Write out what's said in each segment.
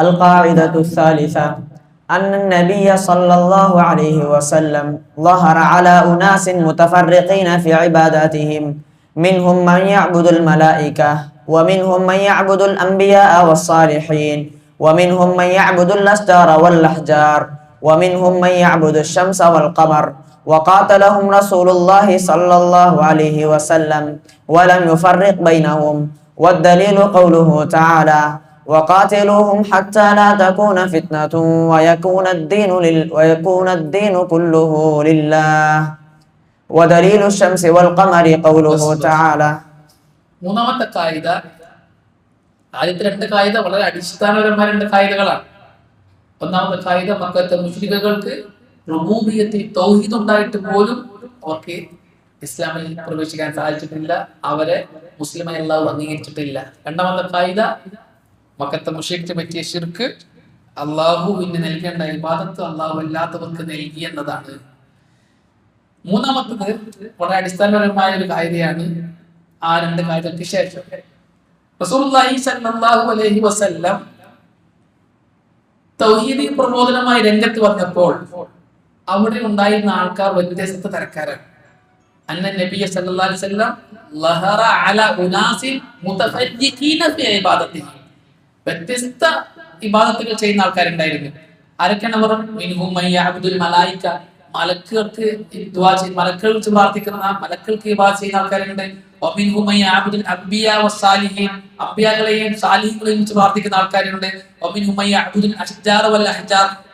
القاعدة الثالثة أن النبي صلى الله عليه وسلم ظهر على أناس متفرقين في عباداتهم. منهم من يعبد الملائكة ومنهم من يعبد الأنبياء والصالحين ومنهم من يعبد الأشجار والأحجار ومنهم من يعبد الشمس والقمر. وقاتلهم رسول الله صلى الله عليه وسلم ولم يفرق بينهم. والدليل قوله تعالى وقاتلوهم حتى لا تكون فتنة ويكون الدين لل ويكون الدين كله لله ودليل الشمس والقمر قوله تعالى മൂന്നാമത്തെ കായിക ആദ്യത്തെ രണ്ട് കായിക വളരെ അടിസ്ഥാനപരമായ രണ്ട് കായികകളാണ് ഒന്നാമത്തെ കായിക മക്കത്തെ മുസ്ലികൾക്ക് റുബൂബിയത്തിൽ തൗഹീദ് ഉണ്ടായിട്ട് പോലും അവർക്ക് ഇസ്ലാമിൽ പ്രവേശിക്കാൻ സാധിച്ചിട്ടില്ല അവരെ മുസ്ലിമായി അള്ളാഹു അംഗീകരിച്ചിട്ടില്ല രണ്ടാമത്തെ കായിക മക്കത്തെ മുഷേക്ക് പറ്റിയ ഷിർക്ക് അള്ളാഹുവിന് നൽകേണ്ട ഇബാദത്ത് അള്ളാഹു അല്ലാത്തവർക്ക് നൽകി എന്നതാണ്. മൂന്നാമത്തത് വളരെ അടിസ്ഥാനപരമായ ഒരു കാര്യമാണ് ആ രണ്ട് കാര്യങ്ങൾക്ക് ശേഷം. റസൂലുള്ളാഹി സല്ലല്ലാഹു അലൈഹി വസല്ലം തൗഹീദി പ്രബോധനമായി രംഗത്ത് വന്നപ്പോൾ അവിടെ ഉണ്ടായിരുന്ന ആൾക്കാർ വ്യത്യസ്ത തരക്കാരാണ്. അന്ന നബിയ സല്ലല്ലാഹു അലൈഹി വസല്ലം ലഹറ അല ഉനാസിൻ മുതഫജ്ജിഖീന ഫി ഇബാദത്തിഹി. വ്യത്യസ്ത വിവാദത്തുകൾ ചെയ്യുന്ന ആൾക്കാരുണ്ടായിരുന്നു. ആരൊക്കെയാണ് അവർ? മിൻഹും അബ്ദുൽ യഅബ്ദുൽ മലായിക. മലക്കുകൾക്ക് മലക്കുകൾ വെച്ച് പ്രാർത്ഥിക്കുന്ന മലക്കൾക്ക് വിവാദം ചെയ്യുന്ന ആൾക്കാരുണ്ട്. അബ്ബിയാകളെയും പ്രാർത്ഥിക്കുന്ന ആൾക്കാരുണ്ട്. വമിൻഹും മൻ യഅബ്ദുൽ അഷ്ജാർ വൽ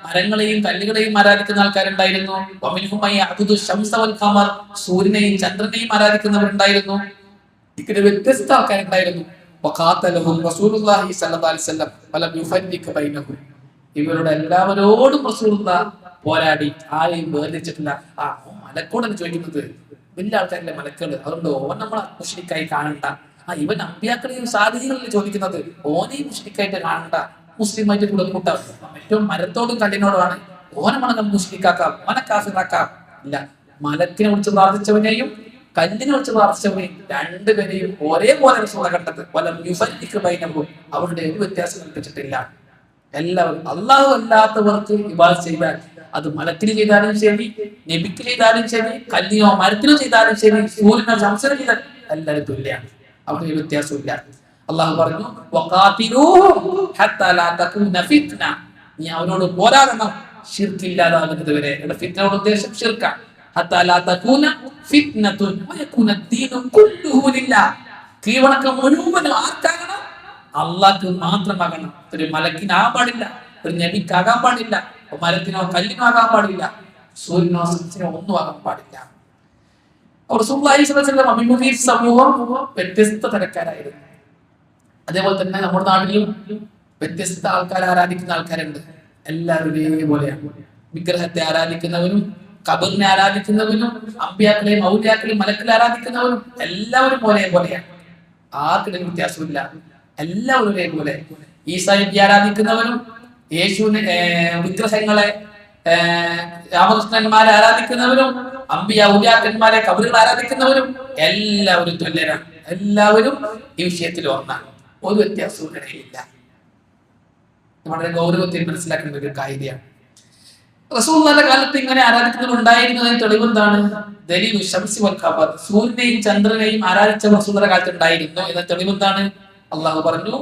മരങ്ങളെയും കല്ലുകളെയും ആരാധിക്കുന്ന ആൾക്കാരുണ്ടായിരുന്നു. വമിൻഹും മൻ യഅബ്ദുൽ ശംസ വൽ ഖമർ. സൂര്യനെയും ചന്ദ്രനെയും ആരാധിക്കുന്നവരുണ്ടായിരുന്നു. ഇങ്ങനെ വ്യത്യസ്ത ആൾക്കാരുണ്ടായിരുന്നു. വഖാത്തലഹും റസൂലുള്ളാഹി സ്വല്ലല്ലാഹി അലൈഹി വസല്ലം എല്ലാവരോടും റസൂലുള്ള പോരാടി ആരെയും വേർതിരിച്ചിട്ടില്ല. ആ മലക്കോടാണ് ചോദിക്കുന്നത്. വലിയ ആൾക്കാരിലെ മലക്കൾ അതുകൊണ്ട് ഓൻ നമ്മളെ മുഷ്രിക്കായി കാണണ്ട. ആ ഇവൻ അമ്പ്യാക്കളെയും സാധ്യതകളിൽ ചോദിക്കുന്നത് ഓനെയും മുഷ്രിക്കായിട്ട് കാണണ്ട. മുസ്ലിമായിട്ട് കൂടുതൽ കൂട്ടാം. ഏറ്റവും മരത്തോടും കല്ലിനോടുമാണ് ഓനെ മണങ്ങൾ മുഷ്ടിക്കാക്കാം ഓനെ കാഫിറാക്കാം. ഇല്ല മലക്കിനെ കുറിച്ച് പ്രാർത്ഥിച്ചവനെയും കല്ലിനെ വെച്ച് പ്രാർത്ഥിച്ചവനെയും രണ്ടുപേരെയും ഒരേപോലെ കണ്ടത് വലം യുഫന്നിക്ക് ബൈനവും അവരുടെ ഒരു വ്യത്യാസം കൽപ്പിച്ചിട്ടില്ല. എല്ലാവരും അള്ളാഹു അല്ലാത്തവർക്ക് ഇബാദ് ചെയ്താൽ അത് മലത്തിന് ചെയ്താലും ശരി നബിക്ക് ചെയ്താലും ശരി കല്ലിനോ മരത്തിനോ ചെയ്താലും ശരി സൂര്യനോ സംസരം ചെയ്താൽ എല്ലാവരും തുല്യാണ്. അവർക്ക് ഒരു വ്യത്യാസമില്ല അള്ളാഹു പറഞ്ഞു. നീ അവരോട് പോരാടണം. ഷിർക്കില്ലാതാകുന്നത് വരെ ഫിത്തനോട് ഉദ്ദേശം ഷിർക്കാണ് കീഴ്വണക്കം മുഴുവനും ആർക്കാകണം? അള്ളാഹ്ക്ക് മാത്രമാകണം. ഒരു മലക്കിനാകാൻ പാടില്ല ഒരു നബിക്കാകാൻ പാടില്ല മരത്തിനോ കല്ലിനോ ആകാൻ പാടില്ല സൂര്യനോ സൂര്യനോ ഒന്നും ആകാൻ പാടില്ല. അഭിമുഖീ സമൂഹം വ്യത്യസ്ത തരക്കാരായിരുന്നു. അതേപോലെ തന്നെ നമ്മുടെ നാട്ടിലും വ്യത്യസ്ത ആൾക്കാർ ആരാധിക്കുന്ന ആൾക്കാരുണ്ട്. എല്ലാവരും ഒരേപോലെയാണ് വിഗ്രഹത്തെ ആരാധിക്കുന്നവരും കബറിനെ ആരാധിക്കുന്നവനും അമ്പിയാക്കളെയും ഔലിയാക്കളെയും മലക്കളെ ആരാധിക്കുന്നവനും എല്ലാവരും ഒരേപോലെയാണ് ആർക്കിടയിൽ വ്യത്യാസമില്ല. എല്ലാവരും ഒരേപോലെ ഈസായി ആരാധിക്കുന്നവനും യേശുവിനെ വിഗ്രഹങ്ങളെ രാമകൃഷ്ണന്മാരെ ആരാധിക്കുന്നവരും അമ്പിയ ഔര്യാക്കന്മാരെ കബറുകൾ ആരാധിക്കുന്നവരും എല്ലാവരും തുല്യരാണ്. എല്ലാവരും ഈ വിഷയത്തിൽ ഒന്നാണ്. ഒരു വ്യത്യാസവും ഇടയിലില്ല. വളരെ ഗൗരവത്തിൽ മനസ്സിലാക്കേണ്ട ഒരു കാര്യമാണ്. റസൂലുള്ളാഹിന്റെ കാലത്ത് ഇങ്ങനെ ആരാധിക്കുന്നവരുണ്ടായിരുന്നതിന് തെളിവ് എന്താണ് ദലീലു ശംസി വൽ സൂര്യനെയും ചന്ദ്രനെയും ആരാധിച്ച റസൂലുള്ളാഹിന്റെ കാലത്ത് ഉണ്ടായിരുന്നു എന്ന തെളിവ് എന്താണ് അള്ളാഹു പറഞ്ഞു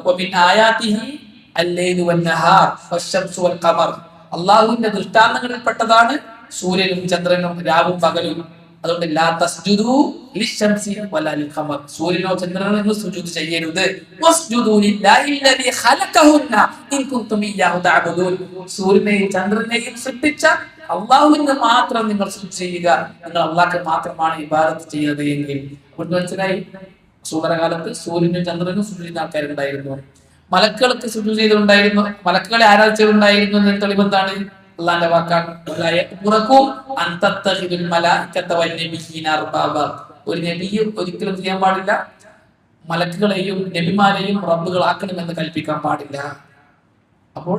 അള്ളാഹുവിന്റെ ദൃഷ്ടാന്തങ്ങളിൽ പെട്ടതാണ് സൂര്യനും ചന്ദ്രനും രാവും പകലും. അതുകൊണ്ട് ലാ തസ്ജുദു ലിശംസി വലാ ലിഖമർ സൂര്യനോ ചന്ദ്രനോ സുജൂദ് ചെയ്യരുത്. വസ്ജുദു ലില്ലാഹി അല്ലദീ ഖലഖഹുന്ന ഇൻ കുൻതും ഇയ്യാഹു തഅബുദൂൻ. സൂര്യനെയും ചന്ദ്രനെയും സൃഷ്ടിച്ച അള്ളാഹുവിന് മാത്രം നിങ്ങൾ സുജൂദ് ചെയ്യുക. നിങ്ങൾ അള്ളാഹ്ക്ക് മാത്രമാണ് ഇബാദത്ത് ചെയ്യുന്നത് എങ്കിൽ. കൊണ്ട് മനസ്സിലായി? സൂതനകാലത്ത് സൂര്യനും ചന്ദ്രനും സുജൂദ് ചെയ്യുന്ന ആൾക്കാരുണ്ടായിരുന്നു. മലക്കുകൾക്ക് സുജൂദ് ചെയ്തിട്ടുണ്ടായിരുന്നു മലക്കുകളെ ആരാധിച്ചിട്ടുണ്ടായിരുന്നു എന്നതിന് തെളിവ് എന്താണ്? അള്ളാന്റെ വാക്കാണ് ഒരു നബിയും ഒരിക്കലും ചെയ്യാൻ പാടില്ല. മലക്കുകളെയും നബിമാരെയും റബ്ബുകളാക്കണമെന്ന് കൽപ്പിക്കാൻ പാടില്ല. അപ്പോൾ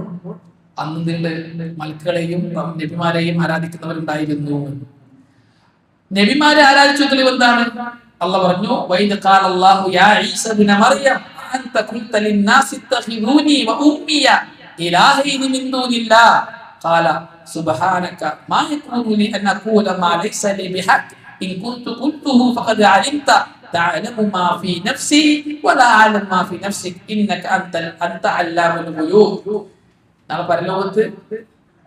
അന്ന് നിങ്ങൾ മലക്കുകളെയും നബിമാരെയും ആരാധിക്കുന്നവരുണ്ടായിരുന്നു. നബിമാരെ ആരാധിച്ചു തെളിവ് എന്താണ്? അള്ള പറഞ്ഞു വൈദ് കാൽ അല്ലാഹു യാ ഈസ ബിന മറിയം അൻത ലിന്നാസി വ ഉമ്മിയ മിൻ قال سبحانك ما يكون لي أن أقول ما ليس لي بحق إن كنت قلته فقد علمت تعلم ما في نفسي ولا أعلم ما في نفسك إنك أنت أنت علام الغيوب നാളെ പരലോകത്ത്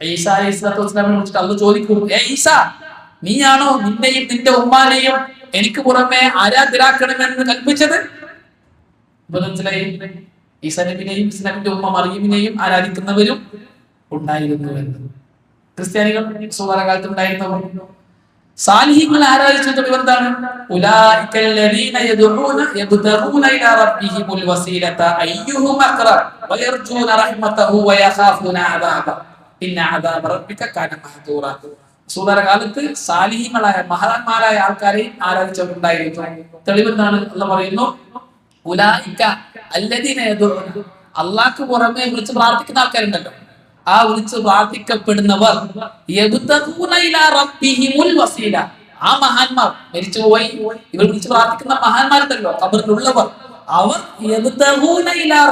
ഈസ അലൈഹി സ്വലാത്തു വസ്സലാമിനെ വിളിച്ചിട്ട് അള്ളു ചോദിക്കും ഏ ഈസ നീയാണോ നിന്നെയും നിന്റെ ഉമ്മാനെയും എനിക്ക് പുറമെ ആരാധരാക്കണമെന്ന് കൽപ്പിച്ചത് ഇപ്പൊ മനസ്സിലായി ഈസ നബിനെയും ഇസ്ലാമിന്റെ ഉമ്മ മറിയമിനെയും ആരാധിക്കുന്നവരും ഉണ്ടായിരുന്നു എന്ന് ക്രിസ്ത്യാനികൾ സുവർണകാലത്ത് ഉണ്ടായിരുന്നവർ. സാലിഹ്യങ്ങൾ ആരാധിച്ചത് എന്താണ് ഉലൈകല്ലദീന സാലിഹിങ്ങളായ മഹാന്മാരായ ആൾക്കാരെയും ആരാധിച്ചവരുണ്ടായിരുന്നു. തെളിവെന്താണ്? എന്ന് പറയുന്നു ഉലായിക്ക അല്ലദീന അള്ളാഹ്ക്ക് പുറമെ വിളിച്ച് പ്രാർത്ഥിക്കുന്ന ആൾക്കാരുണ്ടല്ലോ. ആ വിളിച്ച് പ്രാർത്ഥിക്കപ്പെടുന്നവർ ആ മഹാന്മാർ മരിച്ചുപോയി. ഇവർ വിളിച്ച് പ്രാർത്ഥിക്കുന്ന മഹാന്മാരുണ്ടല്ലോ കബറിലുള്ളവർ അവർ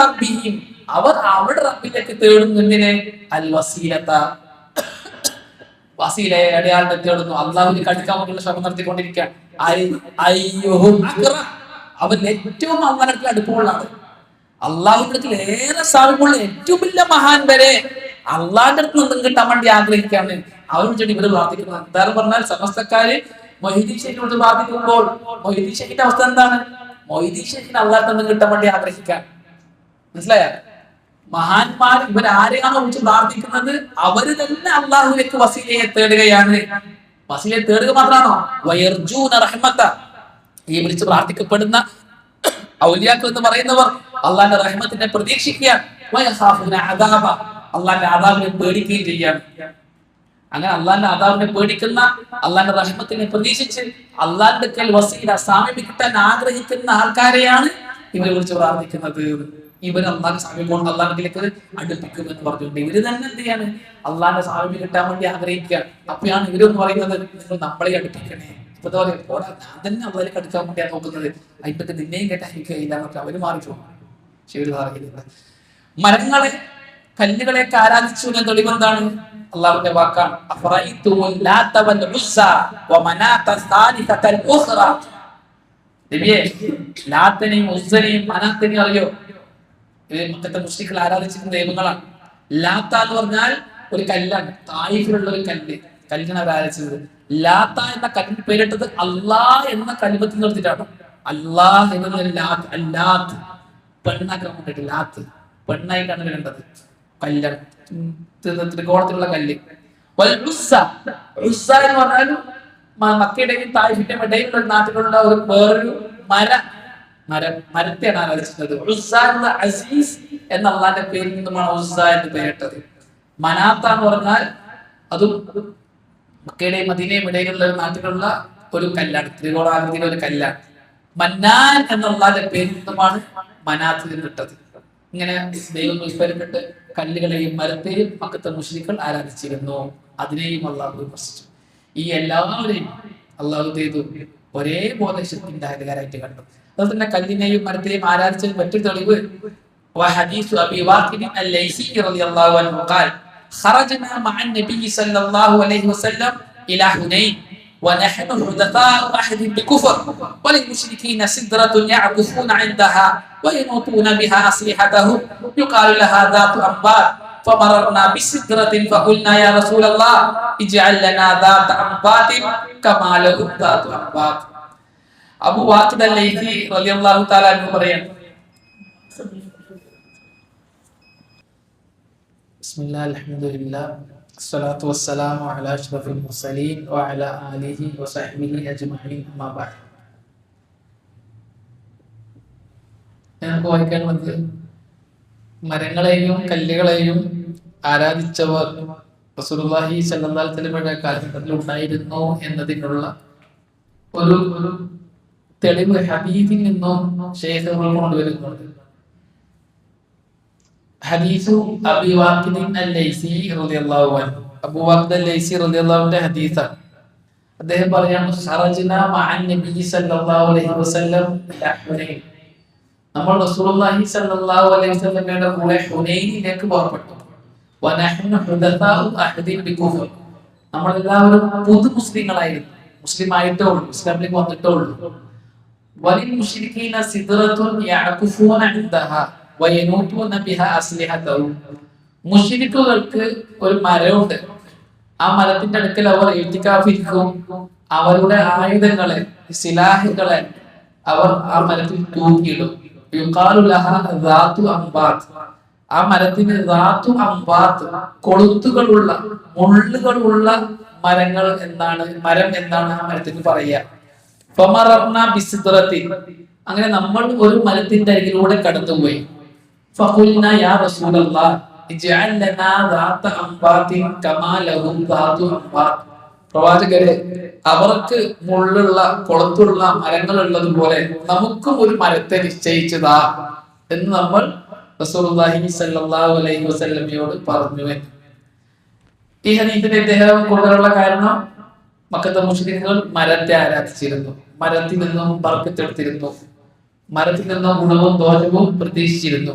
റബ്ബിഹിം. അവർ അവിടെ റബ്ബിലേക്ക് തേടുന്നു എന്തിനെ? അൽ വസീലത വസീലയെ അടയാളിനെ തേടുന്നു. അള്ളാഹുവിന് കടിക്കാൻ വേണ്ടിയുള്ള ശ്രമം നടത്തിക്കൊണ്ടിരിക്കുകയാണ്. അവൻ ഏറ്റവും അള്ളാഹത്തിൽ അടുപ്പമുള്ളതാണ്. അള്ളാഹുവിന്റെ ഏറെ സാമ്യമുള്ള ഏറ്റവും വലിയ മഹാൻ വരെ അള്ളാഹിന്റെ അടുത്ത് കിട്ടാൻ വേണ്ടി ആഗ്രഹിക്കാണ് അവരും ചെടി ഇവർ പ്രാർത്ഥിക്കുന്നത് എന്താ പറഞ്ഞാൽ സമസ്തക്കാര് മൊഹിദീൻ ഷെയ്ഖിനോട് പ്രാർത്ഥിക്കുമ്പോൾ മൊഹിദീൻ ഷെയ്ഖിന്റെ അവസ്ഥ എന്താണ്? മൊഹിദീൻ ഷെയ്ഖിന് അള്ളാഹിൽ നിന്നും കിട്ടാൻ വേണ്ടി ആഗ്രഹിക്കാൻ. മനസ്സിലായ? മഹാന്മാർ ഇവർ ആരെയാണോ വിളിച്ച് പ്രാർത്ഥിക്കുന്നത്? അവർ തന്നെ അള്ളാഹുലേക്ക് വസീലയെ തേടുകയാണ്. വസീലയെ തേടുക മാത്രമാണോ? വയർജൂന റഹ്മത്ത. ഈ വിളിച്ച് പ്രാർത്ഥിക്കപ്പെടുന്ന ഔലിയാക്കൾ എന്ന് പറയുന്നവർ അള്ളാഹിന്റെ റഹ്മത്തിനെ പ്രതീക്ഷിക്കുക. അള്ളാന്റെ ആദാവിനെ പേടിക്കുകയും ചെയ്യാണ് അങ്ങനെ അള്ളാന്റെ ആദാവിനെ പേടിക്കുന്ന അള്ളാന്റെ റഹ്മത്തിനെ പ്രതീക്ഷിച്ച് അള്ളാന്റെ കൽ വസീല സാമീപ്യം ആഗ്രഹിക്കുന്ന ആൾക്കാരെയാണ് ഇവരെ കുറിച്ച് പ്രാർത്ഥിക്കുന്നത്. ഇവർ അള്ളാന്റെ സാമീപ്യം അള്ളാഹിലേക്ക് അടുപ്പിക്കുമെന്ന് പറഞ്ഞുകൊണ്ട് ഇവർ തന്നെ എന്ത് ചെയ്യാണ്? അള്ളാന്റെ സാമീപ്യം കിട്ടാൻ വേണ്ടി ആഗ്രഹിക്കുക. അപ്പോഴാണ് ഇവരെന്ന് പറയുന്നത് നിങ്ങൾ നമ്മളെ അടുപ്പിക്കണേ. ഇപ്പൊ എന്താ പറയാ പോടാ ഞാൻ തന്നെ അള്ളാഹിലേക്ക് അടുക്കാൻ വേണ്ടിയാണ് നോക്കുന്നത്. അതിപ്പറ്റി നിന്നെയും കേട്ടാ എനിക്ക് കഴിയില്ല എന്നൊക്കെ അവർ മാറിപ്പോ ശരി അറിയില്ല മരങ്ങളെ കല്ലുകളെയൊക്കെ ആരാധിച്ചു എന്ന തെളിവെന്താണ് അള്ളാഹുവിന്റെ വാക്കാണ്. ലാത്തനെയും ഉസ്സനെയും മനാത്തിനെയും അറിയോ? ഇത് മക്കത്തെ മുസ്ലിങ്ങൾ ആരാധിച്ചിരുന്ന ദൈവങ്ങളാണ്. ലാത്ത എന്ന് പറഞ്ഞാൽ ഒരു കല്ലാണ് തായിഫിലുള്ള ഒരു കല്ല്. കല്ലിനാണ് അവർ ആരാധിച്ചത്. ലാത്ത എന്ന കല്ലിന് പേരിട്ടത് അല്ലാ എന്ന കലിമത്തിൽ നിർത്തിട്ടാണ് അള്ളാഹ് എന്നത് ലാത്ത് അല്ലാത്ത്. പെണ്ണാക്കാൻ വേണ്ടിട്ട് ലാത്ത്. പെണ്ണായിട്ടാണ് വരേണ്ടത്. കല്ലാണ് ത്രികോണത്തിലുള്ള കല്ല്. എന്ന് പറഞ്ഞാൽ മക്കയുടെയും തായിഫിന്റെയും ഇടയിലുള്ള നാട്ടിലുള്ള ഒരു വേറൊരു മര. മരം മരത്തെയാണ് ആലോചിച്ചത് എന്ന അസീസ് എന്ന അള്ളാന്റെ പേരിൽ നിന്നുമാണ് എന്ന് പേരിട്ടത്. മനാത്ത എന്ന് പറഞ്ഞാൽ അതും മക്കയുടെയും മദീനയും ഇടയിലുള്ള നാട്ടിലുള്ള ഒരു കല്ലാണ്. ത്രികോണാകൃതിയിലെ ഒരു കല്ലാണ്. മന്നാൻ എന്നുള്ളതിന്റെ പേരിൽ നിന്നുമാണ് മനാത്തിൽ നിന്നിട്ടത് ഇങ്ങനെ ദൈവം വിസ്മരിച്ചിട്ട് കല്ലുകളെയും മരത്തെയും മക്കത്തെ മുസ്ലിങ്ങൾ ആരാധിച്ചിരുന്നു അതിനെയും അള്ളാഹു വിമർശിച്ചു ഈ എല്ലാവരെയും അള്ളാഹു ചെയ്തു ഒരേപോലെ ശക്തിന്റെ അധികാരമായിട്ട് കണ്ടു അതുപോലെ തന്നെ കല്ലിനെയും മരത്തെയും ആരാധിച്ചതിന് മറ്റൊരു തെളിവ് وحديث أبي واقد الليثي رضي الله عنه قال خرجنا مع النبي صلى الله عليه وسلم إلى حنين ونحن حدثاء أحد بكفر وللمشركين سدرة يعكفون عندها وينوطون بها أسلحتهم يقال لها ذات أنبار فمررنا بسدرة فقلنا يا رسول الله اجعل لنا ذات أنبات كما لهم ذات أنبات أبو واقد الليثي رضي الله تعالى عنه പറയാണ് بسم الله الحمد لله الصلاة والسلام على أشرف المرسلين وعلى آله وصحبه أجمعين أما بعد ഞങ്ങൾക്ക് വായിക്കാനുള്ളത് മരങ്ങളെയും കല്ലുകളെയും ആരാധിച്ചവർ റസൂലുള്ളാഹി സ്വല്ലല്ലാഹു അലൈഹി വസല്ലമയുടെ കാലഘട്ടത്തിൽ ഉണ്ടായിരുന്നു എന്നതിനുള്ള ഒരു ഒരു തെളിവ് ഹബീബിൽ നിന്നും ശേഖർ കൊണ്ടുവരുന്നുണ്ട് ഹദീസു അബി വാഖിദ് അൽ-ലൈസി റളിയല്ലാഹു അൻഹു. അബൂ വാഖിദ് അൽ-ലൈസി റളിയല്ലാഹുവിന്റെ ഹദീസാണ്. അദ്ദേഹം പറയാണ് ഖറജ്ന മഅൻ നബി സല്ലല്ലാഹു അലൈഹി വസല്ലം ഹുനൈൻ. നമ്മൾ റസൂലുള്ളാഹി സല്ലല്ലാഹു അലൈഹി വസല്ലമയുടെ കൂടെ ഹുനൈനിലേക്ക് പുറപ്പെട്ടു. വനഹ്നു ഹുദതാഉ അഹദിൻ ബികുഫർ. നമ്മളെല്ലാവരും പുതു മുസ്ലിങ്ങളായിരുന്നു മുസ്ലിം ആയിട്ടേ ഉള്ളൂ ഇസ്ലാമിലേക്ക് വന്നിട്ടേ ഉള്ളൂ. വലിൽ മുസ്ലിഖീന സിദ്റത്തുൻ യഅകുഫൂന ഇൻദഹ. മുശ്രിക്കുകൾക്ക് ഒരു മരമുണ്ട് ആ മരത്തിന്റെ അടുക്കൽ അവർ എഴുത്തിക്കാഫിരിക്കും അവരുടെ ആയുധങ്ങളെ ശിലാഹുകളെ അവർ ആ മരത്തിൽ തൂക്കിയിടും. ആ മരത്തിന് ധാത്തു അമ്പാത്ത് കൊളുത്തുകളുള്ള മുള്ളുകളുള്ള മരങ്ങൾ എന്നാണ് മരം എന്നാണ് ആ മരത്തിന് പറയുക. അങ്ങനെ നമ്മൾ ഒരു മരത്തിന്റെ അരികിലൂടെ കടന്നുപോയി. ഫഖുൽന رسول الله اجعل لنا ذات അംബാത്തിൻ كما لهم ذات അംബാത്ത് പ്രവാചകരെ അവർക്ക് മുള്ളുള്ള കുളത്തുള്ള മരങ്ങൾ ഉള്ളതുപോലെ നമുക്കും ഒരു മരത്തെ നിശ്ചയിച്ചതാ എന്ന് നമ്മൾ റസൂലുള്ളാഹി സല്ലല്ലാഹു അലൈഹി വസല്ലമയോട് പറഞ്ഞു. ഈ ഹദീസിന്റെ ഇദ്ദേഹം കൂടുതലുള്ള കാരണം മക്കത്തെ മുസ്ലിങ്ങൾ മരത്തെ ആരാധിച്ചിരുന്നു. മരത്തിൽ നിന്നും ബർക്കത്തെടുത്തിരുന്നു മരത്തിൽ നിന്ന ഗുണവും ദോഷവും പ്രതീക്ഷിച്ചിരുന്നു.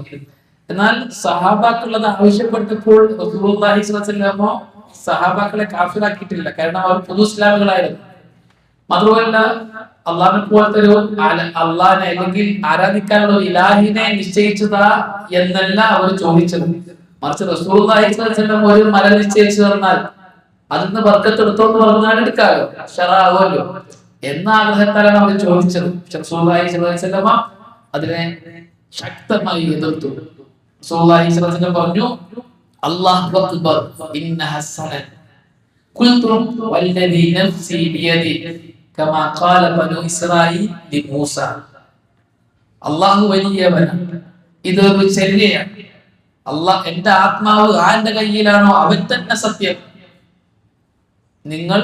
എന്നാൽ സഹാബാക്കുള്ളത് ആവശ്യപ്പെട്ടപ്പോൾ റസൂലുള്ളാഹി സഹാബാക്കളെ കാഫിറാക്കിയിട്ടില്ല. കാരണം അവർ പൊതു ഇസ്ലാമുകളായിരുന്നു. മാത്രമല്ല അള്ളാഹിനെ പോലത്തെ ഒരു അള്ളാഹിനെ അല്ലെങ്കിൽ ആരാധിക്കാനുള്ള ഇലാഹിനെ നിശ്ചയിച്ചതാ എന്നല്ല അവർ ചോദിച്ചത്. മറിച്ച് റസൂലുള്ളാഹി ഒരു മല നിശ്ചയിച്ചു തന്നാൽ അതിന്ന് വർക്കത്തെടുത്തോന്ന് പറഞ്ഞാൽ എടുക്കാമല്ലോ ഷറാവുമല്ലോ എന്ന ആഗ്രഹത്താലാണ് അവർ ചോദിച്ചത്? വസല്ലമ അതിനെ ശക്തമായി എതിർത്തു. പറഞ്ഞു അല്ലാഹു അക്ബർ നഫ്സി ഖാല ഇസ്രായീൽ അല്ലാഹു വലിയവനാണ് ഇതൊരു ചര്യയാണ് അള്ളാഹ് എന്റെ ആത്മാവ് ആന്റെ കയ്യിലാണോ അവൻ തന്നെ സത്യം. നിങ്ങൾ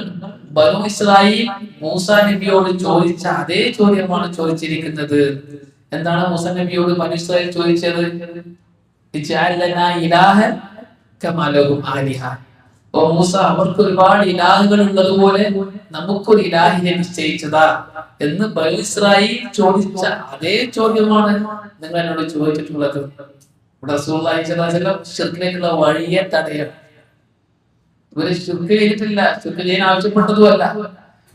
ബനു ഇസ്രായേൽ മൂസ നബിയോട് ചോദിച്ച അതേ ചോദ്യമാണ് ചോദിച്ചിരിക്കുന്നത്. എന്താണ് മൂസ നബിയോട് ബനു ഇസ്രായേൽ ചോദിച്ചത് ഓ മൂസ അവർക്ക് ഒരുപാട് ഇലാഹുകൾ ഉള്ളതുപോലെ നമുക്കൊരു ഇലാഹിനെ നിശ്ചയിച്ചതാ എന്ന് ബനു ഇസ്രായേൽ ചോദിച്ച അതേ ചോദ്യമാണ് നിങ്ങൾ എന്നോട് ചോദിച്ചിട്ടുള്ളത്. ഇവിടെ ശിർക്കിലേക്കുള്ള വഴിയെ തടയണം. ഇവർ ശുദ്ധ ചെയ്തിട്ടില്ല. ശുദ്ധ ചെയ്യാൻ ആവശ്യപ്പെട്ടതുമല്ല.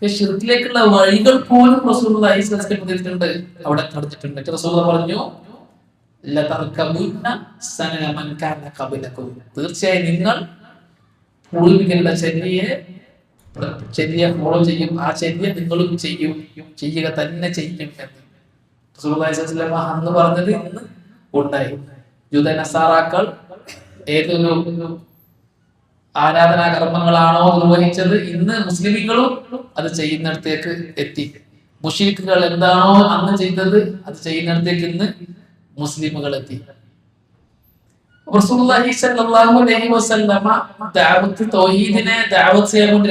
ശിർക്കിലേക്കുള്ള വഴികൾ പോലും അലൈഹി അവിടെ തടഞ്ഞിട്ടുണ്ട്. എന്നിട്ട് പറഞ്ഞു "ലതർകബുന്ന സനന മൻ കാന തീർച്ചയായും നിങ്ങൾ പൂർവികരുടെ ചെല്ലിയെ ചെല്ലിയെ ഫോളോ ചെയ്യും. ആ ചെല്ലിയ നിങ്ങളും ചെയ്യും. ചെയ്യുക തന്നെ ചെയ്യും എന്ന്. അന്ന് പറഞ്ഞത് ഇന്ന് ഉണ്ടായി. ജൂത നസാറാക്കൾ ഏതൊരു ആരാധനാ കർമ്മങ്ങളാണോ നിർവഹിച്ചത് ഇന്ന് മുസ്ലിമുകളും അത് ചെയ്യുന്നിടത്തേക്ക് എത്തി. മുഷീഖുകൾ എന്താണോ അന്ന് ചെയ്തത് അത് ചെയ്യുന്നിടത്തേക്ക് ഇന്ന് മുസ്ലിമുകൾ എത്തി.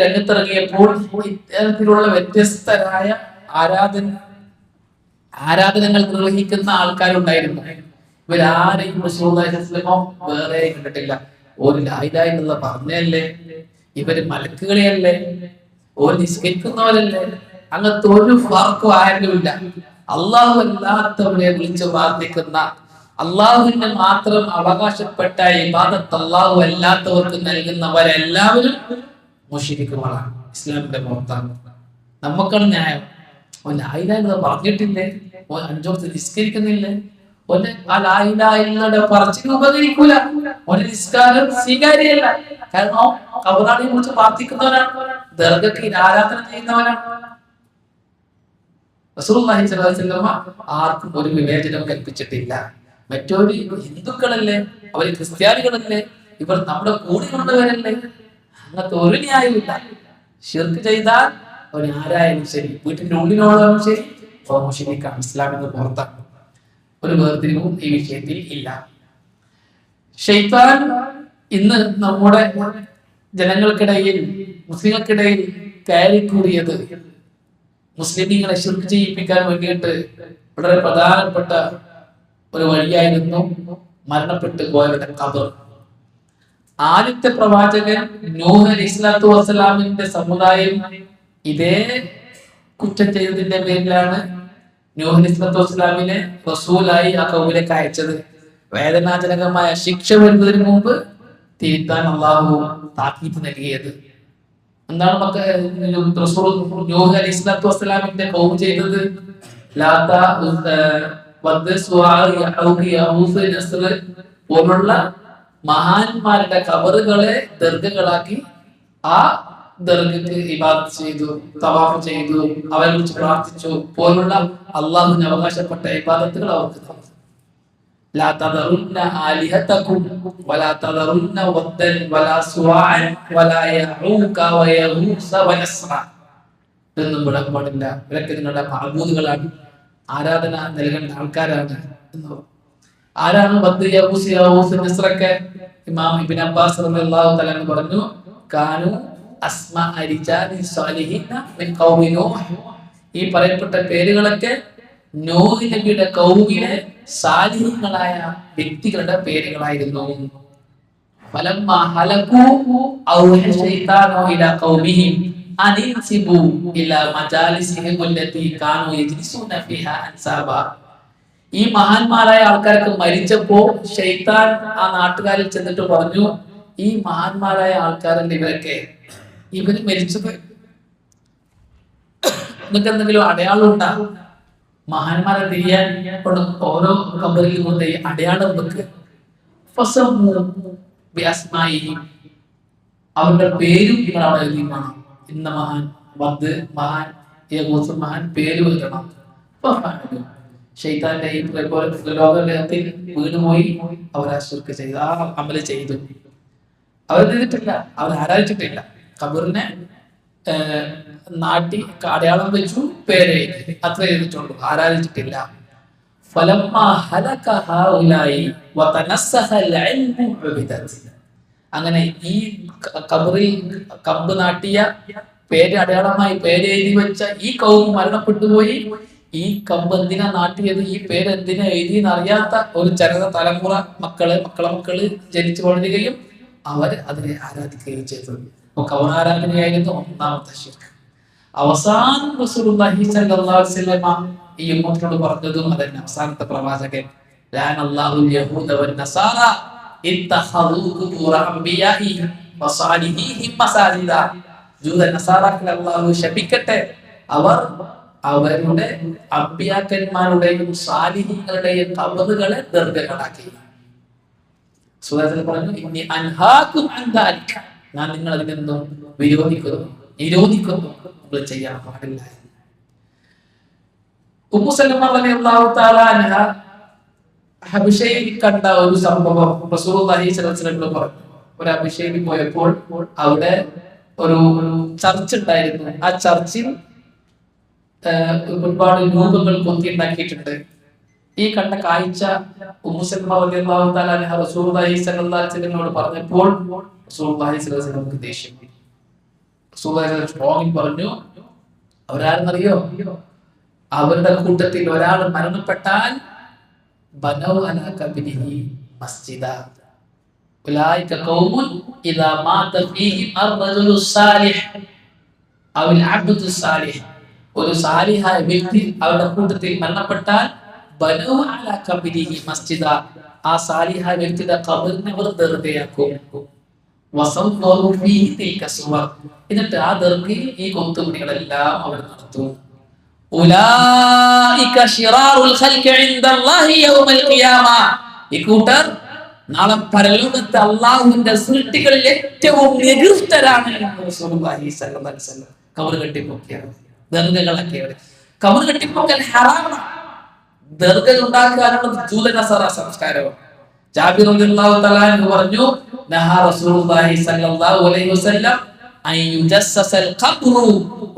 രംഗത്തിറങ്ങിയപ്പോൾ ഇത്തരത്തിലുള്ള വ്യത്യസ്തരായ ആരാധന ആരാധനകൾ നിർവഹിക്കുന്ന ആൾക്കാരുണ്ടായിരുന്നു. ഇവരാരെയും വേറെ കണ്ടിട്ടില്ല. ഒരു ലായിലായിട്ടുള്ള പറഞ്ഞല്ലേ ഇവർ മലക്കുകളെയല്ലേ? ഒരു നിസ്കരിക്കുന്നവരല്ലേ? അങ്ങനത്തെ ഒരു ഫർക്കും ആരുമില്ല. അള്ളാഹു അല്ലാത്തവരെ വിളിച്ച് പ്രാർത്ഥിക്കുന്ന അള്ളാഹുവിന് മാത്രം അവകാശപ്പെട്ട ഇബാദത്ത് അള്ളാഹു അല്ലാത്തവർക്ക് നൽകുന്നവരെല്ലാവരും മുഷിരിക്കുകളാണ്. ഇസ്ലാമിന്റെ പുറത്താണ് നമുക്കാണ് ന്യായം. ഓ എന്ന് പറഞ്ഞിട്ടില്ലേ? ഓ അഞ്ചോർത്ത് നിസ്കരിക്കുന്നില്ലേ? ഒന്ന് ആ ലായിലായില്ലയുടെ പറച്ചിന് ഉപകരിക്കൂല. ഒരു നിസ്കാരം സ്വീകാര്യമല്ല. കാരണം കബറാളിയെ കുറിച്ച് പ്രാർത്ഥിക്കുന്നവനാണ്. ദർഗക്ക് ആരാധന ചെയ്യുന്നവനാണ്. ആർക്കും ഒരു വിവേചനം കൽപ്പിച്ചിട്ടില്ല. മറ്റൊരു ഹിന്ദുക്കളല്ലേ അവർ ക്രിസ്ത്യാനികളല്ലേ ഇവർ നമ്മുടെ കൂടെയുള്ളവരല്ലേ അങ്ങനത്തെ ഒരു ന്യായമില്ല ഷിർക്ക് ചെയ്താൽ അവൻ ആരായാലും ശരി വീട്ടിന്റെ ഉള്ളിലുള്ളവരും ശരി അപ്പോൾ മുഷിരിക്കാണ് ഇസ്ലാമിന് പുറത്താണ് ഒരു വേർതിരിവും ഈ വിഷയത്തിൽ ഇല്ല. ഷെയ്ത്താൻ ഇന്ന് നമ്മുടെ ജനങ്ങൾക്കിടയിൽ മുസ്ലിങ്ങൾക്കിടയിൽ കയറിക്കൂടിയത് മുസ്ലിമീങ്ങളെ ശിർക്ക് ചെയ്യിപ്പിക്കാൻ വേണ്ടിയിട്ട് വളരെ പ്രധാനപ്പെട്ട ഒരു വഴിയായിരുന്നു മരണപ്പെട്ട് പോയവരുടെ കബർ ആദ്യത്തെ പ്രവാചകൻ നൂഹ് ഇസ്ലാത്തു വസ്സലാമിന്റെ സമുദായം ഇതേ കുറ്റം ചെയ്തതിന്റെ പേരിലാണ് നൂഹ് ഇസ്ലാത്തു വസ്സലാമിനെ റസൂലായി ആ കൗമിലേക്ക് അയച്ചത്. വേദനാജനകമായ ശിക്ഷ വരുന്നതിന് മുമ്പ് തിരുത്താൻ അള്ളാഹു താക്കീത്ത് നൽകിയത്. എന്താണ് മക്ക ഇസ്ലാത്തു വസ്സലാമിന്റെ കൗം ചെയ്തത്? പോലുള്ള മഹാന്മാരുടെ കബറുകളെ ദർഗകളാക്കി ആ ദർഗക്ക് ഇബാദത്ത് ചെയ്തു തവാഫ് ചെയ്തു അവരെ കുറിച്ച് പ്രാർത്ഥിച്ചു. പോലുള്ള അള്ളാഹുവിന് അവകാശപ്പെട്ട ഇബാദത്തുകൾ അവർക്ക് لا تذرن آلهتكم ولا تذرن ودا ولا سواعا ولا يعوق ويغوث ونسرا ഇതൊന്നും വിടാൻ പാടില്ല ഇവരൊക്കെ നിങ്ങളുടെ മഹബൂദുകളാണ് ആരാധന നൽകേണ്ട ആൾക്കാരാണ് എന്ന് പറഞ്ഞു. ആരാണ് ബദ് യഹൂസ് യഹൂസ് നസ്രൊക്കെ ഇമാം ഇബ്നു അബ്ബാസ് റളിയല്ലാഹു തആല അൻഹു പറഞ്ഞു കാനു അസ്മാ റിജാലി സാലിഹീന മിൻ ഖൗമി നൂഹ് ഈ പറയപ്പെട്ട പേരുകളൊക്കെ നോഹി നബിയുടെ കൗമിലെ സാലിഹ്യങ്ങളായ വ്യക്തികളുടെ പേരുകളായിരുന്നു. ഈ മഹാന്മാരായ ആൾക്കാർക്ക് മരിച്ചപ്പോ ഷെയ്ത്താൻ ആ നാട്ടുകാരിൽ ചെന്നിട്ട് പറഞ്ഞു ഈ മഹാന്മാരായ ആൾക്കാരല്ല ഇവരൊക്കെ? ഇവർ മരിച്ചത്? നിങ്ങൾക്ക് എന്തെങ്കിലും അടയാളം ഉണ്ടാകും മഹാന്മാരെ തിരിയാൻ ഓരോ കബറിൽ കൊണ്ട് അടയാളം വെക്ക്. അവരുടെ പേരും നിങ്ങൾ അവിടെ എഴുതി വേണം ഇന്ന മഹാൻ വദ് മഹാൻ ഏകോസ് മഹാൻ പേര് വെക്കണം ലോകത്തിൽ വീണുപോയി അവർ അശ്വർക്ക് ചെയ്ത് ആ അമൽ ചെയ്തു. അവർ ചെയ്തിട്ടില്ല അവർ ആരാധിച്ചിട്ടില്ല. ഖബറിനെ ഏർ, നാട്ടി അടയാളം വെച്ചു പേരേക്ക് അത്ര എഴുതിട്ടുള്ളൂ ആരാധിച്ചിട്ടില്ല. അങ്ങനെ ഈ കബറിൽ കമ്പ് നാട്ടിയ പേര് അടയാളമായി പേര് എഴുതി വെച്ച ഈ കൗമ് മരണപ്പെട്ടുപോയി. ഈ കമ്പ് എന്തിനാ നാട്ടിയത്? ഈ പേര് എന്തിനാ എഴുതി എന്നറിയാത്ത ഒരു ചരിത തലമുറ മക്കൾ മക്കളെ മക്കൾ ജനിച്ചു വളരുകയും അവർ അതിനെ ആരാധിക്കുകയും ചെയ്തു അപ്പൊ ആരാധനയായിരുന്നു ഒന്നാമത്തെ ശിർക്ക്. അവസാനം റസൂലുള്ളാഹി സ്വല്ലല്ലാഹു അലൈഹി ഈ അവസാനത്തെ പ്രവാചകൻ ശപിക്കട്ടെ. അവർ അവരുടെ അമ്പിയാക്കന്മാരുടെയും സാലിഹികളുടെയും കബറുകളെ ദർഗകളാക്കി. സുഹൃത്തിൽ പറഞ്ഞു ഇനി അൻഹാക്കും. ഞാൻ നിങ്ങൾ അതിൽ നിന്നും വിരോധിക്കുന്നു നിരോധിക്കുന്നു. നിങ്ങൾ ചെയ്യാൻ പാടില്ല അഭിഷേകി കണ്ട ഒരു സംഭവം പറഞ്ഞു. ഒരു അഭിഷേകി പോയപ്പോൾ അവിടെ ഒരു ചർച്ച് ഉണ്ടായിരുന്നു. ആ ചർച്ചിൽ ഒരുപാട് രൂപങ്ങൾ കൊത്തിയുണ്ടാക്കിയിട്ടുണ്ട് ഈ കണ്ട കാഴ്ച ഉമ്മു സലമ റളിയല്ലാഹു തആല അൻഹ റസൂലുള്ളാഹി സ്വല്ലല്ലാഹു അലൈഹി വസല്ലമയോട് പറഞ്ഞപ്പോൾ വസല്ലം ദേഷ്യം സ്ട്രോങ്ങിൽ പറഞ്ഞു അവരാരെന്നറിയോ? അവരുടെ കൂട്ടത്തിൽ ഒരാൾ മരണപ്പെട്ടാൽ മസ്ജിദ. ഒരു സാലിഹായ വ്യക്തി കൂട്ടത്തിൽ മരണപ്പെട്ടാൽ മസ്ജിദ. ആ സാലിഹായ വ്യക്തിയുടെ കബറിനെ അവർ ദർഗയാക്കും എന്നിട്ട് ആ ദർഗയിൽ ഈ കൊത്തുപണികളെല്ലാം അവർ നടത്തും. ഈ കൂട്ടർ ഏറ്റവും കെട്ടിപ്പൊക്കൽ ഹറാമാണ്. ഉണ്ടാക്കാനുള്ള സംസ്കാരമാണ്. ജാബിർ റളിയല്ലാഹു തആല എന്ന് പറഞ്ഞു നഹ റസൂലുള്ളാഹി സ്വല്ലല്ലാഹു അലൈഹി വസല്ലം അൻ യുജസ്സസൽ ഖബ്റു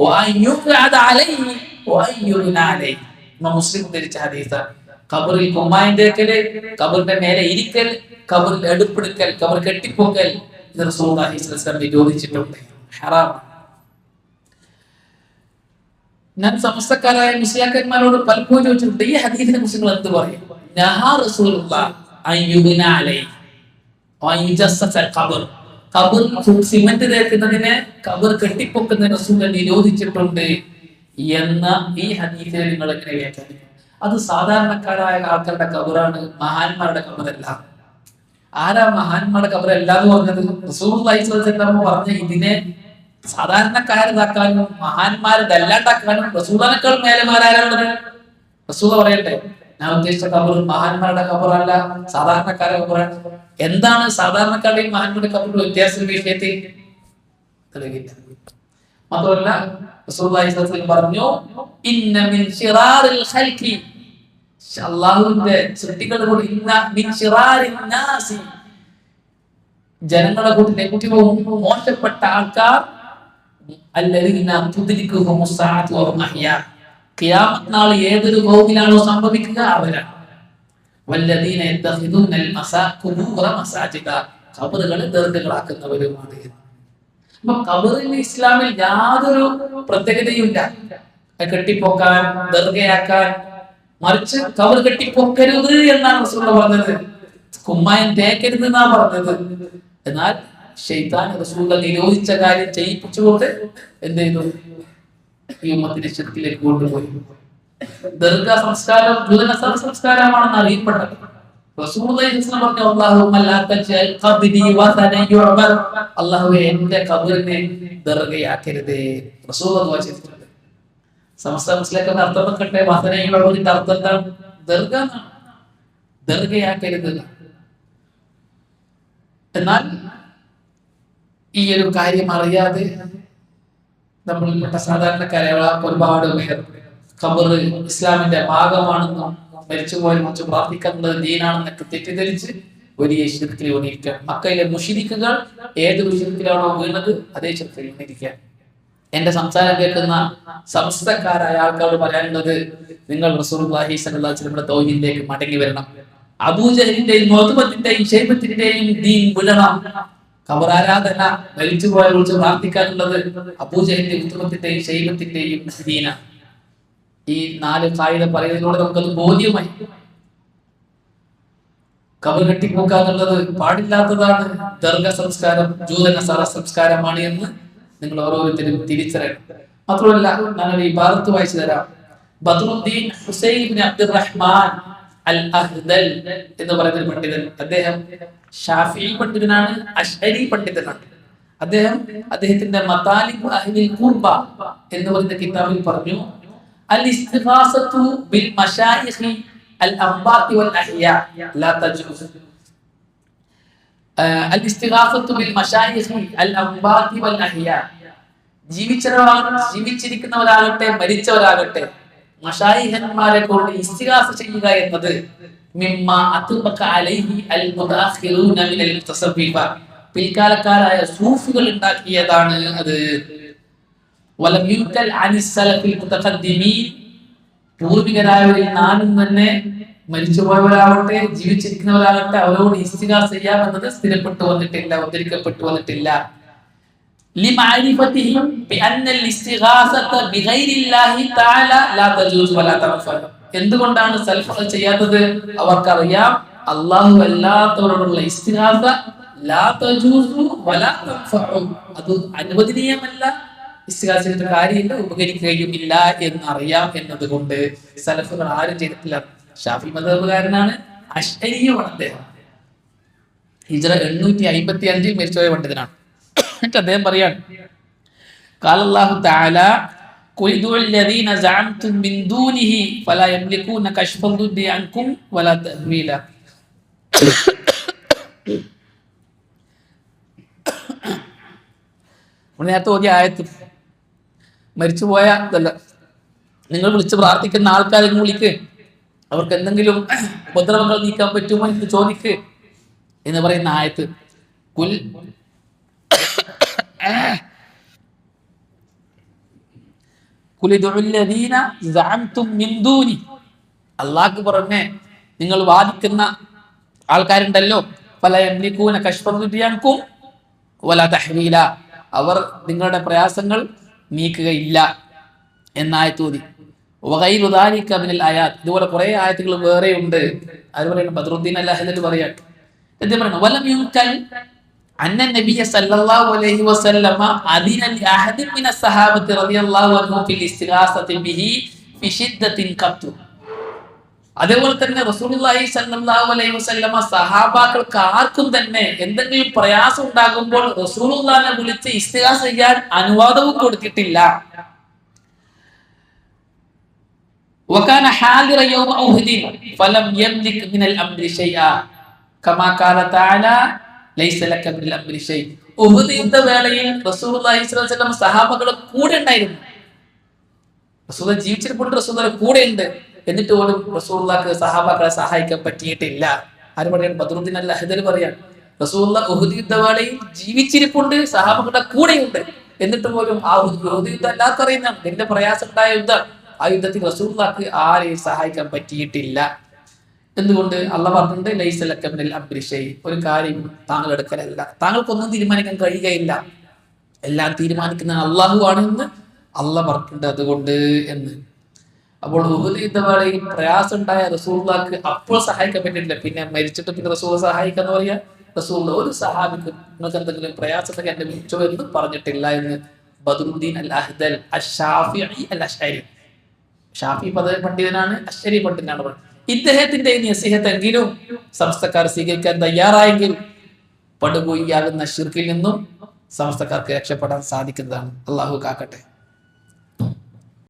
വഅൻ യുഖഅദ അലൈഹി വഅൻ യുബ്ന അലൈഹി. മുസ്ലിം ഉദ്ധരിച്ച ഹദീസാണ് ഖബറിൽ കുമ്മായം തേക്കൽ ഖബറിന്റെ മേലെ ഇരിക്കൽ ഖബറിൽ എടുപ്പെടുക്കൽ ഖബർ കെട്ടിപ്പോക്കൽ ഇത് റസൂലുള്ളാഹി സ്വല്ലല്ലാഹു അലൈഹി വസല്ലം വിരോധിച്ചിട്ടുണ്ട്. ഹറാം. ഞാൻ സമസ്തക്കാരായ മുസ്ലിയാക്കന്മാരോട് പലപ്പോഴും ചോദിച്ചിട്ടുണ്ട് ഈ ഹദീസിനെ കുറിച്ച് നിങ്ങൾ എന്ത് പറയും? നഹാ റസൂലുള്ളാഹ് ഖബർ സിമന്റ് തേക്കുന്നതിനെ ഖബർ കെട്ടിപ്പൊക്കുന്ന റസൂൽ നിരോധിച്ചിട്ടുണ്ട് എന്ന ഈ ഹദീസിനെ നിങ്ങൾ എങ്ങനെ വ്യാഖ്യാനിക്കും അത് സാധാരണക്കാരായ ആൾക്കാരുടെ കബറാണ് മഹാന്മാരുടെ കബറല്ല. ആരാ മഹാന്മാരുടെ കബറല്ല എന്ന് പറഞ്ഞത്? അലൈഹി പറഞ്ഞ ഇതിനെ സാധാരണക്കാരതാക്കാനും മഹാന്മാരുടെ അല്ലാണ്ടാക്കാനും റസൂലിനേക്കാൾ മേലമാരാരുള്ളത് റസൂല പറയട്ടെ ഞാൻ ഉദ്ദേശിച്ച കബർ മഹാന്മാരുടെ കബറല്ല സാധാരണക്കാരുടെ കബറാണ്. എന്താണ് സാധാരണക്കാരുടെയും മഹാന്മാരുടെ കബറിന്റെ വ്യത്യാസം വിഷയത്തിൽ? തെളിവില്ല. മാത്രമല്ല പറഞ്ഞു അള്ളാഹുവിന്റെ സൃഷ്ടികളുടെ കൂടെ ജനങ്ങളെ കൂട്ടിലെ കൂട്ടി മോശപ്പെട്ട ആൾക്കാർ അല്ലദീന നാൾ ഏതൊരു ഭൗമിലാണോ സംഭവിക്കുക? അവരാണ്. വല്ലദീന യത്തഖിദൂന അൽ മസാ ഖുബൂറ മസാജിദ. ഖബറുകളെ ദർഗകളാക്കുന്നവരുമാണ് അപ്പൊ ഖബറിൽ ഇസ്ലാമിൽ യാതൊരു പ്രത്യേകതയുമില്ല. കെട്ടിപ്പൊക്കാൻ ദർഗയാക്കാൻ മറിച്ച് കവർ കെട്ടിപ്പോക്കരുത് എന്നാണ് റസൂൽ പറഞ്ഞത്. കുമ്മായം തേക്കരുത് എന്നാ പറഞ്ഞത്. എന്നാൽ ഷെയ്ത്താൻ റസൂള്ള നിരോധിച്ച കാര്യം ചെയ്യിപ്പിച്ചുകൊണ്ട് എന്ത് ചെയ്തു? ഈ കൊണ്ടുപോയി. ദർഗ സംസ്കാരം ജൂതനസാര സംസ്കാരമാണെന്ന് അറിയപ്പെട്ടത്. എന്നാൽ ഈ ഒരു കാര്യം അറിയാതെ നമ്മളിൽപ്പെട്ട സാധാരണക്കാരെ ഒരുപാട് പേർ ഖബർ ഇസ്ലാമിന്റെ ഭാഗമാണെന്നും മരിച്ചുപോയ കുറിച്ച് പ്രാർത്ഥിക്കുന്നത് ദീനാണെന്നൊക്കെ തെറ്റിദ്ധരിച്ച് വലിയ ശിരത്തിൽ ഊന്നിരിക്കുക മക്കയിലെ മുഷിരിക്കുകൾ ഏത് വിഷയത്തിലാണോ വീണത് അതേ ശിരത്തിൽ ഒന്നിരിക്കുക എന്റെ സംസാരം കേൾക്കുന്ന സമസ്തക്കാരായ ആൾക്കാരോട് പറയാനുള്ളത് നിങ്ങൾ വസല്ലമയുടെ തൗഹീദിലേക്ക് മടങ്ങി വരണം. അബൂജഹലിന്റെയും മുഹമ്മദിന്റെയും ദീൻ വിടണം. ഖബറാരാധന മരിച്ചുപോയ കുറിച്ച് പ്രാർത്ഥിക്കാനുള്ളത് അബൂജഹലിന്റെ ഉത്തമത്തിന്റെയും ശൈവത്തിന്റെയും ദീന ഈ നാല് കായിക പറയുന്നതിലൂടെ നമുക്കത് ബോധ്യമായി. കബർ കെട്ടിപ്പോക്കുക എന്നുള്ളത് പാടില്ലാത്തതാണ്. ദർഗ സംസ്കാരം ജൂതനസാര സംസ്കാരമാണ് എന്ന് നിങ്ങൾ ഓരോരുത്തരും തിരിച്ചറിയണം. മാത്രമല്ല ഞാനൊരു ഭാഗത്ത് വായിച്ചു തരാം. ബദ്രുദ്ദീൻ ഹുസൈൻ അബ്ദുറഹ്മാൻ അൽ എന്ന് പറയുന്ന ഒരു പണ്ഡിതൻ. അദ്ദേഹം ഷാഫി പണ്ഡിതനാണ് അഷ്അരി പണ്ഡിതനാണ്. അദ്ദേഹം അദ്ദേഹത്തിന്റെ മതാലിബ് അഹ്ലിൽ ഖുർബ എന്ന് പറയുന്ന കിതാബിൽ പറഞ്ഞു അൽ ബിൽ അൽ വൽ ലാ അൽ ഇസ്തിഗാസത്തു ബിൽ അൽ വൽ ജീവിച്ചിരിക്കുന്നവരാകട്ടെ മരിച്ചവരാകട്ടെ മഷായിഹന്മാരെ കൊണ്ട് ഇസ്തിഗാസ ചെയ്യുക എന്നത് മിമ്മ അത്ബക അലൈഹി അൽ മുതാഖിറൂന മിനൽ മുതസവ്വിഫ പിൽക്കാലക്കാരായ സൂഫികൾ ഉണ്ടാക്കിയതാണ് അത്. വലം യുൻകൽ അനിസ് സലഫിൽ മുതഖദ്ദിമീൻ. പൂർവികരായവരിൽ നാനും തന്നെ മരിച്ചുപോയവരാവട്ടെ ജീവിച്ചിരിക്കുന്നവരാകട്ടെ അവരോട് ഇസ്തിഗാസ ചെയ്യാമെന്നത് സ്ഥിരപ്പെട്ടു വന്നിട്ടില്ല ഉദ്ധരിക്കപ്പെട്ടു വന്നിട്ടില്ല. لمعرفتهم بأن الاستغاثة بغير الله تعالى لا تجوز ولا تنفع എന്തുകൊണ്ടാണ് സൽഫകൾ ചെയ്യാത്തത് അവർക്കറിയാം അള്ളാഹു അല്ലാത്തവരോടുള്ള ഇസ്തിഹാസ ലാ തജൂസു വലാ തൻഫഉ അത് അനുവദനീയമല്ല ഇസ്തിഹാസ ചെയ്തിട്ട് കാര്യമില്ല ഉപകരിക്കുകയുമില്ല എന്നറിയാം എന്നതുകൊണ്ട് സലഫുകൾ ആരും ചെയ്തിട്ടില്ല ഷാഫി മതകാരനാണ് അഷ്ടരീയമാണ് അദ്ദേഹം ഹിജറ എണ്ണൂറ്റി അമ്പത്തി അഞ്ചിൽ മരിച്ചുപോയ പണ്ഡിതനാണ് എന്നിട്ട് അദ്ദേഹം പറയാണ് നേരത്തെ ഓതിയ ആയത്ത് മരിച്ചുപോയ ഇതല്ല. നിങ്ങൾ വിളിച്ച് പ്രാർത്ഥിക്കുന്ന ആൾക്കാരെ വിളിക്ക്. അവർക്ക് എന്തെങ്കിലും ഉപദ്രവങ്ങൾ നീക്കാൻ പറ്റുമോ എന്ന് ചോദിക്ക് എന്ന് പറയുന്ന ആയത്ത് കുൽ അല്ലാഹ്ക്ക് പുറമെ നിങ്ങൾ വാദിക്കുന്ന ആൾക്കാരുണ്ടല്ലോ. പല യംലികൂന കശ്ഫറുദ്യാൻകും വല തഹ്വീല. അവർ നിങ്ങളുടെ പ്രയാസങ്ങൾ നീക്കുകയില്ല എന്നായ തോതി ദാലിക മിനൽ ആയാത്ത്. ഇതുപോലെ കുറെ ആയത്തുകൾ വേറെ ഉണ്ട് അത് പറയുന്നത് ബദ്രുദ്ദീൻ അല്ലാഹ് പറയാം. എന്ത് പറയുന്നു വലം യുൻകൽ أن النبي صلى الله عليه وسلم أذن لأحد من الصحابة رضي الله عنهم في الاستغاثة به في شدة قط അതേപോലെ തന്നെ റസൂലുള്ളാഹി സ്വല്ലല്ലാഹു അലൈഹി വസല്ലമ സഹാബാക്കൾക്ക് ആർക്കും തന്നെ എന്തെങ്കിലും പ്രയാസം ഉണ്ടാകുമ്പോൾ റസൂലുള്ളാഹിനെ വിളിച്ച് ഇസ്തിഹാസ ചെയ്യാൻ അനുവാദവും കൊടുത്തിട്ടില്ല وكان حاضر يوم أحد فلم يملك من الأمر شيئا كما قال تعالى യുദ്ധ വേളയിൽ റസൂർലം സഹാബകൾ കൂടെ ഉണ്ടായിരുന്നു. റസൂദ ജീവിച്ചിരിപ്പോൾ റസൂദ കൂടെ ഉണ്ട് എന്നിട്ട് പോലും റസൂള്ളക്ക് സഹാബാക്കളെ സഹായിക്കാൻ പറ്റിയിട്ടില്ല. ആരും പറയാണ്? ബദ്രുദ്ദീൻ അല്ല ഹദൽ പറയാണ്. റസൂള്ള ഉഹുദ് യുദ്ധവേളയിൽ ജീവിച്ചിരിപ്പുണ്ട് സഹാബകളുടെ കൂടെയുണ്ട്. എന്നിട്ട് പോലും ആ ഉഹുദ് യുദ്ധം അല്ലാത്തറിയുന്നതാണ് നിന്റെ പ്രയാസം ഉണ്ടായ യുദ്ധം. ആ യുദ്ധത്തിൽ റസൂള്ളക്ക് ആരെയും സഹായിക്കാൻ പറ്റിയിട്ടില്ല. എന്തുകൊണ്ട്? അള്ള പറഞ്ഞിട്ടുണ്ട് ലൈസലക്കമിൽ അബ്രിഷൈ ഒരു കാര്യം താങ്കൾ എടുക്കലല്ല താങ്കൾക്കൊന്നും തീരുമാനിക്കാൻ കഴിയുകയില്ല. എല്ലാം തീരുമാനിക്കുന്ന അള്ളാഹു എന്ന് അള്ള പറഞ്ഞിട്ടുണ്ട് അതുകൊണ്ട് എന്ന്. അപ്പോൾ യുദ്ധവേളയിൽ പ്രയാസം ഉണ്ടായ റസൂള്ളക്ക് അപ്പോൾ സഹായിക്കാൻ പറ്റിയിട്ടില്ല പിന്നെ മരിച്ചിട്ട് പിന്നെ റസൂൾ സഹായിക്കാന്ന് പറയാ? റസൂൾ ഒരു സഹാബിക്ക് നിങ്ങൾക്ക് എന്തെങ്കിലും പ്രയാസത്തൊക്കെ എന്നെ വിളിച്ചോ എന്ന് പറഞ്ഞിട്ടില്ല എന്ന്. ബദറുദ്ദീൻ അൽ അഹ്ദൽ അഷാഫി അൽ അഷാരി ഷാഫി പദ പണ്ഡിതനാണ് അശ്വരി പണ്ഡിതനാണ് പറഞ്ഞത്. ഇദ്ദേഹത്തിന്റെ നസിഹത്തെങ്കിലും സംസ്ഥക്കാർ സ്വീകരിക്കാൻ തയ്യാറായെങ്കിൽ പടുപോയിയാകുന്ന ഷിർക്കിൽ നിന്നും സമസ്തക്കാർക്ക് രക്ഷപ്പെടാൻ സാധിക്കുന്നതാണ്. അള്ളാഹു കാക്കട്ടെ.